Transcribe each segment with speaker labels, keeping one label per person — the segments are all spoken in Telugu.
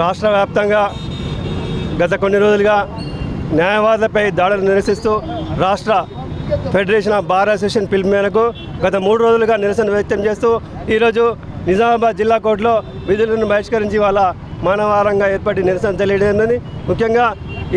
Speaker 1: రాష్ట్ర వ్యాప్తంగా గత కొన్ని రోజులుగా న్యాయవాదులపై దాడులు నిరసిస్తూ రాష్ట్ర ఫెడరేషన్ ఆఫ్ బార్ అసోసియేషన్ పిలుపు మేరకు గత మూడు రోజులుగా నిరసన వ్యక్తం చేస్తూ ఈరోజు నిజామాబాద్ జిల్లా కోర్టులో విధులను బహిష్కరించి వాళ్ళ మానవారంగా ఏర్పడి నిరసన తెలియజేయనుంది. ముఖ్యంగా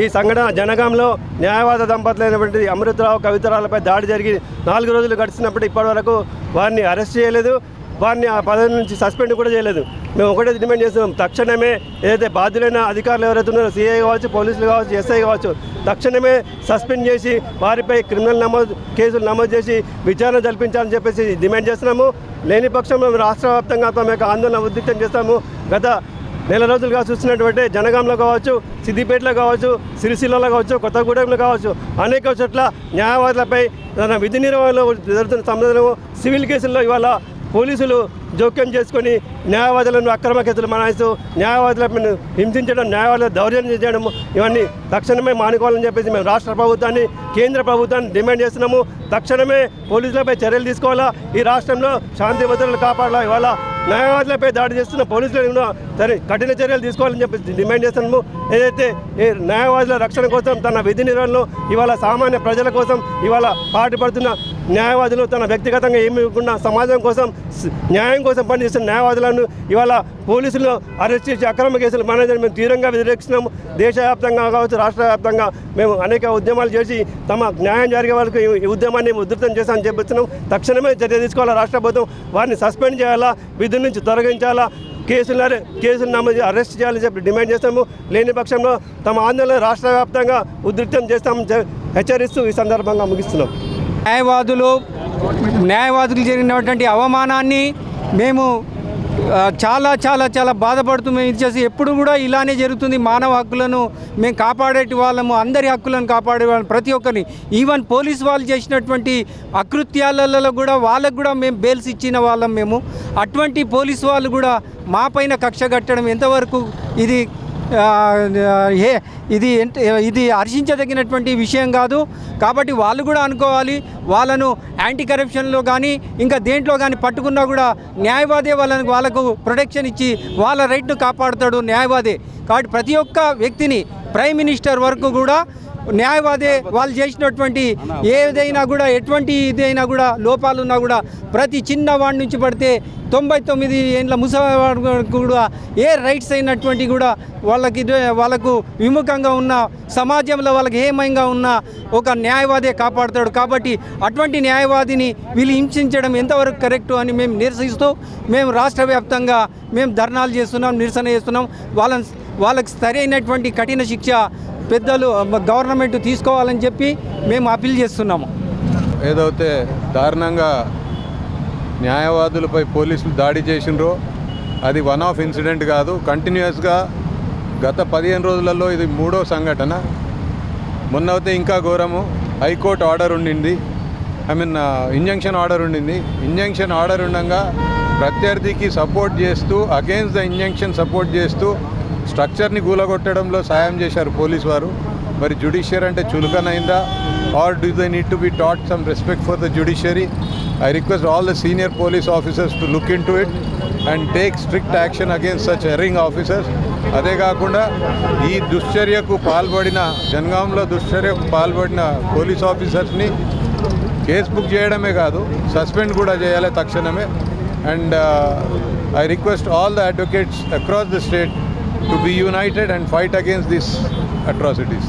Speaker 1: ఈ సంఘటన జనగాంలో న్యాయవాద దంపతులైనటువంటి అమృతరావు కవితరాలపై దాడి జరిగి నాలుగు రోజులు గడిచినప్పుడు ఇప్పటివరకు వారిని అరెస్ట్ చేయలేదు. వారిని ఆ పదవి నుంచి సస్పెండ్ కూడా చేయలేదు. మేము ఒకటే డిమాండ్ చేస్తున్నాం. తక్షణమే ఏదైతే బాధ్యులైన అధికారులు ఎవరైతే ఉన్నారో సిఐ కావచ్చు పోలీసులు కావచ్చు ఎస్ఐ కావచ్చు తక్షణమే సస్పెండ్ చేసి వారిపై క్రిమినల్ నమోదు కేసులు నమోదు చేసి విచారణ జరిపించాలని చెప్పేసి డిమాండ్ చేస్తున్నాము. లేని పక్షంలో మేము రాష్ట్ర వ్యాప్తంగా తమ యొక్క ఆందోళన ఉద్రిక్తం చేస్తాము. గత నెల రోజులుగా చూస్తున్నటువంటి జనగాంలో కావచ్చు సిద్దిపేటలో కావచ్చు సిరిసిల్లలో కావచ్చు కొత్తగూడెంలో కావచ్చు అనేక చోట్ల న్యాయవాదులపై తన విధి నిర్వహణలో జరుగుతున్న సంబంధం సివిల్ కేసుల్లో ఇవాళ పోలీసులు జోక్యం చేసుకొని న్యాయవాదులను అక్రమ కేసులు మనాయిస్తూ న్యాయవాదులను హింసించడం న్యాయవాదుల దౌర్జన్యం చేయడం ఇవన్నీ తక్షణమే మానుకోవాలని చెప్పేసి మేము రాష్ట్ర ప్రభుత్వాన్ని కేంద్ర ప్రభుత్వాన్ని డిమాండ్ చేస్తున్నాము. తక్షణమే పోలీసులపై చర్యలు తీసుకోవాలా? ఈ రాష్ట్రంలో శాంతి భద్రతలు కాపాడాలా? ఇవాళ న్యాయవాదులపై దాడి చేస్తున్న పోలీసులు కూడా సరే కఠిన చర్యలు తీసుకోవాలని చెప్పి డిమాండ్ చేస్తున్నాము. ఏదైతే న్యాయవాదుల రక్షణ కోసం తన విధి నిర్వహణలో ఇవాళ సామాన్య ప్రజల కోసం ఇవాళ పాటుపడుతున్న న్యాయవాదులు తన వ్యక్తిగతంగా ఏమి ఇవ్వకుండా సమాజం కోసం న్యాయం కోసం పనిచేస్తున్న న్యాయవాదులను ఇవాళ పోలీసులు అరెస్ట్ చేసి అక్రమ కేసులు మేనేజర్ మేము తీవ్రంగా వ్యతిరేకిస్తున్నాము. దేశవ్యాప్తంగా కావచ్చు రాష్ట్ర వ్యాప్తంగా మేము అనేక ఉద్యమాలు చేసి తమ న్యాయం జరిగే వరకు ఈ- ఉద్యమాన్ని ఉధృతం చేశామని చెప్పిస్తున్నాం తక్షణమే చర్య తీసుకోవాలా రాష్ట్ర ప్రభుత్వం? వారిని సస్పెండ్ చేయాలా? విధుల నుంచి తొలగించాలా? కేసులు కేసులు నమోదు అరెస్ట్ చేయాలని చెప్పి డిమాండ్ చేస్తాము. లేని పక్షంలో తమ ఆందోళన రాష్ట్ర వ్యాప్తంగా ఉధృతం చేస్తామని హెచ్చరిస్తూ ఈ సందర్భంగా ముగిస్తున్నాం.
Speaker 2: న్యాయవాదులు న్యాయవాదులు జరిగినటువంటి అవమానాన్ని మేము చాలా చాలా చాలా బాధపడుతూ మేము ఇది చేసి ఎప్పుడు కూడా ఇలానే జరుగుతుంది. మానవ హక్కులను మేము కాపాడేటి వాళ్ళము అందరి హక్కులను కాపాడే వాళ్ళం. ప్రతి ఒక్కరిని. ఈవెన్ పోలీస్ వాళ్ళు చేసినటువంటి అకృత్యాలలో కూడా వాళ్ళకు కూడా మేము బెయిల్స్ ఇచ్చిన వాళ్ళం మేము. అటువంటి పోలీస్ వాళ్ళు కూడా మా పైన కక్ష కట్టడం ఎంతవరకు ఇది ఏ ఇది ఇది హర్షించదగినటువంటి విషయం కాదు. కాబట్టి వాళ్ళు కూడా అనుకోవాలి వాళ్ళను యాంటీ కరప్షన్లో కానీ ఇంకా దేంట్లో కానీ పట్టుకున్నా కూడా న్యాయవాదే వాళ్ళని వాళ్ళకు ప్రొటెక్షన్ ఇచ్చి వాళ్ళ రైట్ను కాపాడుతాడు న్యాయవాదే. కాబట్టి ప్రతి ఒక్క వ్యక్తిని ప్రైమ్ మినిస్టర్ వరకు కూడా న్యాయవాదే వాళ్ళు చేసినటువంటి ఏదైనా కూడా ఎటువంటి ఇదైనా కూడా లోపాలు ఉన్నా కూడా ప్రతి చిన్న వాడి నుంచి పడితే తొంభై తొమ్మిది ఏండ్ల ముసలివాడు కూడా ఏ రైట్స్ అయినటువంటి కూడా వాళ్ళకి వాళ్ళకు విముఖంగా ఉన్న సమాజంలో వాళ్ళకి ఏమంగా ఉన్న ఒక న్యాయవాదే కాపాడుతాడు. కాబట్టి అటువంటి న్యాయవాదిని వీళ్ళు హింసించడం ఎంతవరకు కరెక్టు అని మేము నిరసిస్తూ మేము రాష్ట్ర వ్యాప్తంగా మేము ధర్నాలు చేస్తున్నాం నిరసన చేస్తున్నాం. వాళ్ళని వాళ్ళకి సరైనటువంటి కఠిన శిక్ష పెద్దలు గవర్నమెంట్ తీసుకోవాలని చెప్పి మేము అప్పీల్ చేస్తున్నాము.
Speaker 3: ఏదైతే దారుణంగా న్యాయవాదులపై పోలీసులు దాడి చేసినరో అది వన్ ఆఫ్ ఇన్సిడెంట్ కాదు. కంటిన్యూస్గా గత పదిహేను రోజులలో ఇది మూడో సంఘటన. మొన్న అయితే ఇంకా ఘోరము. హైకోర్టు ఆర్డర్ ఉండింది. ఐ మీన్ ఇంజంక్షన్ ఆర్డర్ ఉండింది. ఇంజంక్షన్ ఆర్డర్ ఉండగా ప్రత్యర్థికి సపోర్ట్ చేస్తూ అగేన్స్ట్ ద ఇంజంక్షన్ సపోర్ట్ చేస్తూ స్ట్రక్చర్ని కూలగొట్టడంలో సాయం చేశారు పోలీస్ వారు. మరి జ్యుడిషియర్ అంటే చులకనైందా? Or do they need to be taught some respect for the judiciary I request all the senior police officers to look in to it and take strict action against such erring officers అదే కాకుండా ఈ దుశ్చర్యకు పాల్పడిన జనగాంలో దుశ్చర్యకు పాల్పడిన పోలీస్ ఆఫీసర్స్ని కేసు బుక్ చేయడమే కాదు సస్పెండ్ కూడా చేయాలి తక్షణమే. And I request all the advocates across the state to be united and fight against these atrocities.